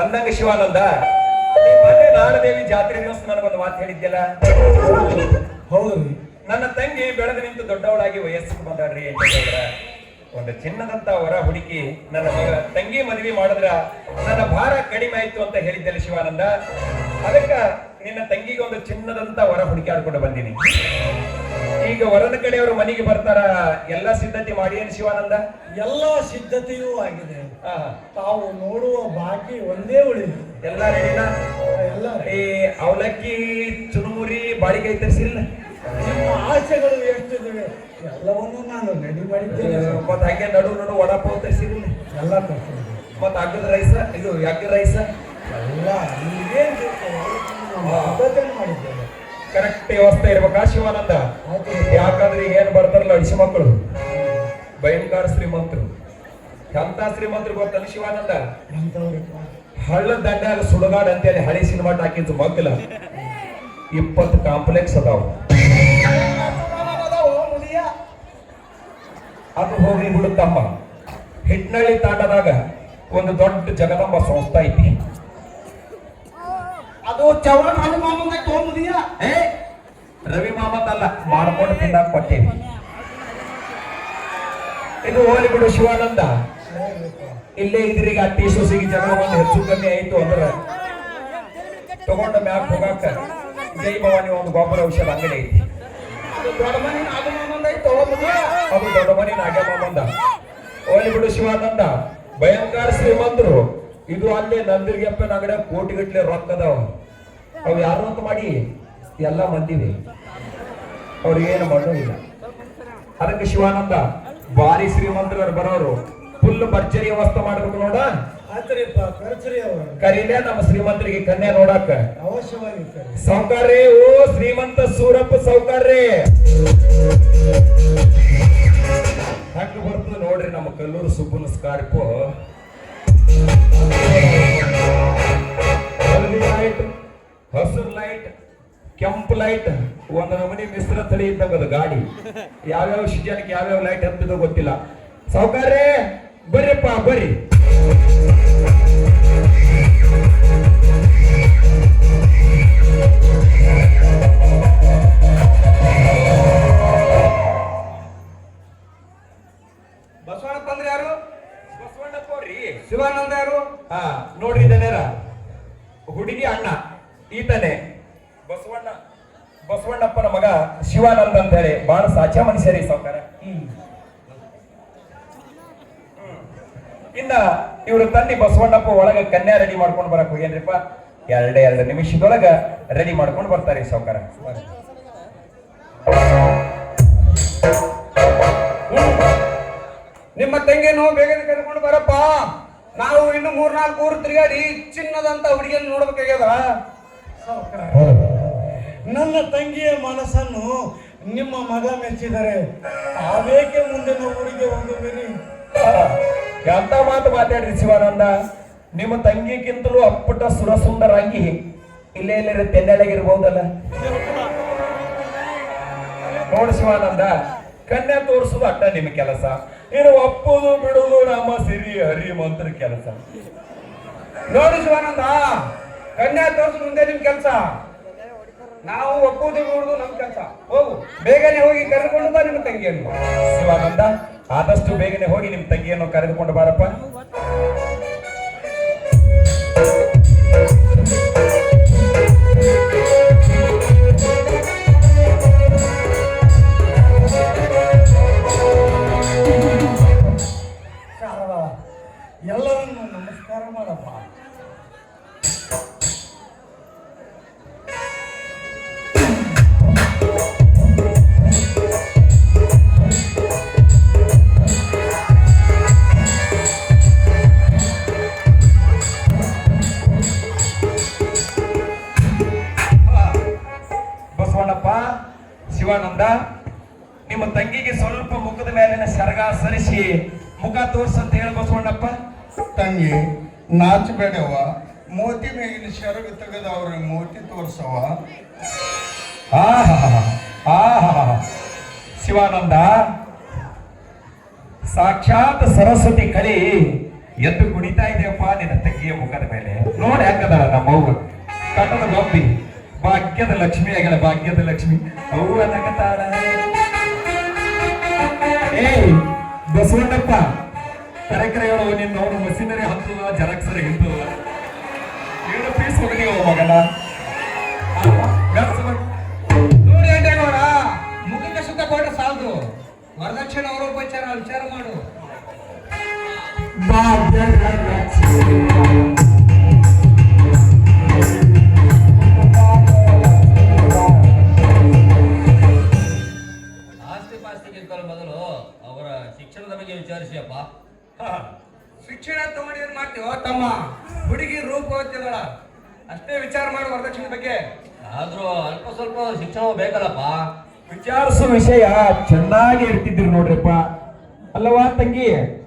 ಅಂದಂಗ ಶಿವಾನಂದ ಮೊನ್ನೆ ನಾಡದೇವಿ ಜಾತ್ರೆ ದಿವಸ ನನಗೊಂದು ಮಾತು ಹೇಳಿದ್ಯಲ್ಲ? ಹೌದು. ನನ್ನ ತಂಗಿ ಬೆಳೆದು ನಿಂತು ದೊಡ್ಡವಳಾಗಿ ವಯಸ್ಸಿಗೆ ಬಂದಾಡ್ರಿ ಒಂದು ಚಿನ್ನದಂತ ವರ ಹುಡುಕಿ ನನ್ನ ಮಗ ತಂಗಿ ಮದುವೆ ಮಾಡಿದ್ರ ನನ್ನ ಭಾರ ಕಡಿಮೆ ಆಯ್ತು ಅಂತ ಹೇಳಿದ್ದೆಲ್ಲ ಶಿವಾನಂದ. ಅದಕ್ಕ ನಿನ್ನ ತಂಗಿಗೆ ಒಂದು ಚಿನ್ನದಂತ ವರ ಹುಡುಕಾಡ್ಕೊಂಡು ಬಂದೀನಿ. ಈಗ ವರನ ಕಡೆಯವರು ಮನೆಗೆ ಬರ್ತಾರ ಎಲ್ಲ ಸಿದ್ಧತೆ ಮಾಡಿ ಏನು ಶಿವಾನಂದ? ಎಲ್ಲ ಸಿದ್ಧತೆಯೂ ಆಗಿದೆ. ತಾವು ನೋಡುವ ಬಾಕಿ ಒಂದೇ ಉಳಿದು ಎಲ್ಲ ರೆಡಿನಾ ಎಲ್ಲ ಈ ಅವಲಕ್ಕಿ ಚುರುಮುರಿ ಬಾಡಿಗೆ ತರಿಸಿಲ್ಲ ನಿಮ್ಮ ಆಸೆಗಳು ಇದಾವೆ ಎಲ್ಲವನ್ನೂ ನಾನು ರೆಡಿ ಮಾಡಿದ್ದೇನೆ. ಮತ್ತೆ ಹಾಗೆ ನಡು ನಡು ವಡಾಪಾವ್ ತರಿಸಿಲ್ಲ ಎಲ್ಲ ತರ್ತೀನಿ ಮತ್ತೆ ಅಗ್ಗದ ರೈಸ? ಇದು ಅಗ್ಗದ ರೈಸ? ಎಲ್ಲ ಸಿದ್ಧತೆ ಮಾಡಿದ್ದೇನೆ. ಕರೆಕ್ಟ್ ವ್ಯವಸ್ಥೆ ಇರ್ಬೇಕಾ ಶಿವಾನಂದ? ಯಾಕಂದ್ರೆ ಈಗ ಏನ್ ಬರ್ತಾರಲ್ಲ ಅಡಿಸಿ ಮಕ್ಕಳು? ಭಯಂಕರ ಶ್ರೀಮಂತರು. ಎಂತ ಶ್ರೀಮಂತರು ಗೊತ್ತಲ್ಲ ಶಿವಾನಂದ? ಹಳ್ಳ ದಂಡ್ಯಾಗ ಸುಡಗಾಡ್ ಅಂತೇಳಿ ಹಳಿ ಸಿನಿಮಾ ಹಾಕಿದ್ದು ಮಗ್ಗಲ. ಇಪ್ಪತ್ತು ಕಾಂಪ್ಲೆಕ್ಸ್ ಅದಾವ. ಅದು ಹೋಗಿ ಬಿಡುತ್ತಮ್ಮ ಹಿಟ್ನಳ್ಳಿ ತಾಂಡದಾಗ ಒಂದು ದೊಡ್ಡ ಜಗದಂಬ ಸಂಸ್ಥೆ ಐತಿ. ಅದು ಚೌಡ ಮಾಮಂದ ತಗೊಂಬುದಿಯ ಏ ರವಿ ಮಹಮ್ಮದ್ ಅಲ್ಲ, ಮಾಡ್ಕೊಂಡು ತಿನ್ನಾಕ ಕೊಟ್ಟೇವಿ ಇದು ಹೋಲಿ ಬಿಡು ಶಿವಾನಂದ. ಇಲ್ಲೇ ಇದ್ರಿಗೆ ಟಿ ಸೊಸಿಗೆ ಜನ ಒಂದು ಹೆಚ್ಚು ಕಮ್ಮಿ ಆಯ್ತು ಅಂದ್ರೆ ತಗೊಂಡ ಮ್ಯಾಕ್ ಹೋಗಾಕ ಜೈ ಭವಾನಿ ಒಂದು ಗೊಬ್ಬರ ಔಷಧ ಅಂಗಡಿ ಐತಿ. ದೊಡ್ಡ ಅದು ದೊಡ್ಡ ಮನೆ ನಾಗ್ಯ ಮಾಮಂದ ಹೋಲಿ ಬಿಡು ಶಿವಾನಂದ. ಭಯಂಕರ ಶ್ರೀಮಂತರು. ಇದು ಅಲ್ಲೇ ನಂದಿರ್ಗೆಪ್ಪನ ಅಂಗಡಿ ಕೋಟಿಗಟ್ಲೆ ರೊಕ್ಕ ಅದಾವ. ಅವು ಯಾರು ಅಂತ ಮಾಡಿ? ಎಲ್ಲ ಮಂದಿನಿ ಅವ್ರಿಗೆ ಏನು ಮಾಡೋ ಇಲ್ಲ ಅದಕ್ಕೆ ಶಿವಾನಂದ ಭಾರಿ ಶ್ರೀಮಂತರ ಬರೋರು. ಫುಲ್ ಭರ್ಜರಿ ವ್ಯವಸ್ಥೆ ಮಾಡ್ಬೇಕು ನೋಡ. ಕರೀಲೆ ನಮ್ಮ ಶ್ರೀಮಂತರಿಗೆ ಕನ್ಯಾ ನೋಡಾಕ. ಅವಶ್ಯವಾಗಿ ಓ ಶ್ರೀಮಂತ ಸೂರಪ್ಪ ಸೌಕರ್ಯ. ಹಂಗ ಬರ್ತದೆ ನೋಡ್ರಿ ನಮ್ಮ ಕಲ್ಲೂರು ಸುಬ್ಬನ ಸ್ಕಾರ್ಪು. ಹಸಿರು ಕೆಂಪು ಲೈಟ್ ಒಂದು ನಮೂನಿ ಮಿಶ್ರ ತಳಿ ಇದ್ದಂಗ ಅದು ಗಾಡಿ ಯಾವ್ಯಾವ ಸೀಸನ್ಗೆ ಯಾವ್ಯಾವ ಲೈಟ್ ಹತ್ತಿದೋ ಗೊತ್ತಿಲ್ಲ. ಸಾವುಕಾರ್ರೆ ಬರ್ರಿಪ್ಪ ಬರ್ರಿ. ಬಸವಣ್ಣಪ್ಪ ಅಂದ್ರೆ ಯಾರು? ಬಸವಣ್ಣಪ್ಪ ಅವ್ರಿ. ಶಿವಾನಂದ ಯಾರು? ಹಾ ನೋಡ್ರಿ ಇದನ್ನೇರ ಹುಡುಗಿ ಅಣ್ಣ ಈತನೇ. ಬಸವಣ್ಣ ಬಸವಣ್ಣಪ್ಪನ ಮಗ ಶಿವಾನಂದ ಅಂತ ಹೇಳಿ ಬಹಳ ಸಾಚ ಮನುಷ್ಯರಿ ಸಾವುಕಾರ. ಇನ್ನ ಇವರು ತಂದಿ ಬಸವಣ್ಣಪ್ಪ ಒಳಗ ಕನ್ಯಾ ರೆಡಿ ಮಾಡ್ಕೊಂಡು ಬರಕ್ ಹೋಗ್ಯನ್ರಿಪ್ಪ. ಎರಡೇ ಎರಡು ನಿಮಿಷದೊಳಗ ರೆಡಿ ಮಾಡ್ಕೊಂಡು ಬರ್ತಾರೆ ಸಾವುಕಾರ. ನಿಮ್ಮ ತಂಗಿಯನ್ನು ಬೇಗ ಕರ್ಕೊಂಡು ಬರಪ್ಪ. ನಾವು ಇನ್ನು ಮೂರ್ನಾಲ್ಕು ಊರು ತಿರುಗಾಡಿ ಚಿನ್ನದಂತ ಹುಡುಗಿಯನ್ನು ನೋಡ್ಬೇಕಾಗ್ಯದ? ಸಾವ್ಕಾರ. ನನ್ನ ತಂಗಿಯ ಮನಸ್ಸನ್ನು ನಿಮ್ಮ ಮಗ ಮೆಚ್ಚಿದರೆ ತಾವೇಕೆ ಮುಂದಿನ ಊರಿಗೆ ಹೋಗುವಿರಿ? ಎಂತ ಮಾತು ಮಾತಾಡ್ರಿ ಶಿವಾನಂದ? ನಿಮ್ಮ ತಂಗಿಗಿಂತಲೂ ಅಪ್ಪಟ ಸುರಸುಂದರಾಗಿ ಇಲ್ಲೇ ಇಲ್ಲೇ ತೆನ್ನೆಳಗಿರ್ಬಹುದಲ್ಲ ನೋಡು ಶಿವಾನಂದ, ಕನ್ಯಾ ತೋರಿಸುದು ಅಟ್ಟ ನಿಮ್ಮ ಕೆಲಸ. ಇನ್ನು ಒಪ್ಪುದು ಬಿಡುದು ನಮ್ಮ ಸಿರಿ ಹರಿ ಮಂತ್ರ ಕೆಲಸ. ನೋಡಿ ಶಿವಾನಂದ, ಕನ್ಯಾ ತೋರ್ಸು ಮುಂದೆ ನಿಮ್ ಕೆಲಸ. ನಾವು ಒಪ್ಪೋದು ನೋಡುದು ನಮ್ ಕೆಲಸ. ಹೋಗು. ಬೇಗನೆ ಹೋಗಿ ಕರೆದುಕೊಂಡು ಬಾ ನಿಮ್ಮ ತಂಗಿಯನ್ನು. ಶಿವಾನಂದ, ಆದಷ್ಟು ಬೇಗನೆ ಹೋಗಿ ನಿಮ್ಮ ತಂಗಿಯನ್ನು ಕರೆದುಕೊಂಡು ಬಾರಪ್ಪ. ಶಿವಾನಂದ ನಿಮ್ಮ ತಂಗಿಗೆ ಸ್ವಲ್ಪ ಮುಖದ ಮೇಲಿನ ಸರಗ ಸರಿಸಿ ಮುಖ ತೋರ್ಸಂತ ಹೇಳ ಬಸವಣ್ಣಪ್ಪ ತಂಗಿ ನಾಚಬೇಡವ ಮೋತಿ ಮೇಲಿನ ಶರಗ ತೆಗೆದ ಅವ್ರಿಗೆ ಮೋತಿ ತೋರ್ಸವ ಶಿವಾನಂದ ಸಾಕ್ಷಾತ್ ಸರಸ್ವತಿ ಕಲಿ ಎದ್ದು ಕುಣಿತಾ ಇದೆಯಪ್ಪ ನಿನ್ನ ತಂಗಿಯ ಮುಖದ ಮೇಲೆ. ನೋಡಿ ಲಕ್ಷ್ಮಿ ಆಗಲ್ಲ ಭಾಗ್ಯದ ಲಕ್ಷ್ಮಿ. ಏಯ್, ಬಸವಣ್ಣಪ್ಪ ಕರೆಕರೆ ಹೇಳುವ ಹೇಳು, ನಿನ್ನ ಅವನು ಮಸೀನರಿ ಹತ್ತದ ಜರಕ್ಸರಿ ಹಿಂದು ಏಳು ಪೀಸ್ ಹೋಗಿ ಮಗನ. ನೋಡಿ ಅಂಟೇಗೌಡ ಮುಖಕ್ಕೆ ಸಾಲದು. ವರದಕ್ಷಿಣೆ ವಿಚಾರ ಮಾಡು. ಭಾಗ್ಯದ ಲಕ್ಷ್ಮಿ ಓದ್ತಿದಾಳ ಅಷ್ಟೇ ವಿಚಾರ ಮಾಡಿ ವರದಕ್ಷಿಣೆ ಬಗ್ಗೆ. ಆದ್ರೂ ಅಲ್ಪ ಸ್ವಲ್ಪ ಶಿಕ್ಷಣ ಬೇಕಲ್ಲಪ್ಪ. ವಿಚಾರಿಸುವ ವಿಷಯ ಚೆನ್ನಾಗಿ ಇರ್ತಿದ್ರು ನೋಡ್ರಿಪ್ಪ. ಅಲ್ಲವಾ ತಂಗಿ?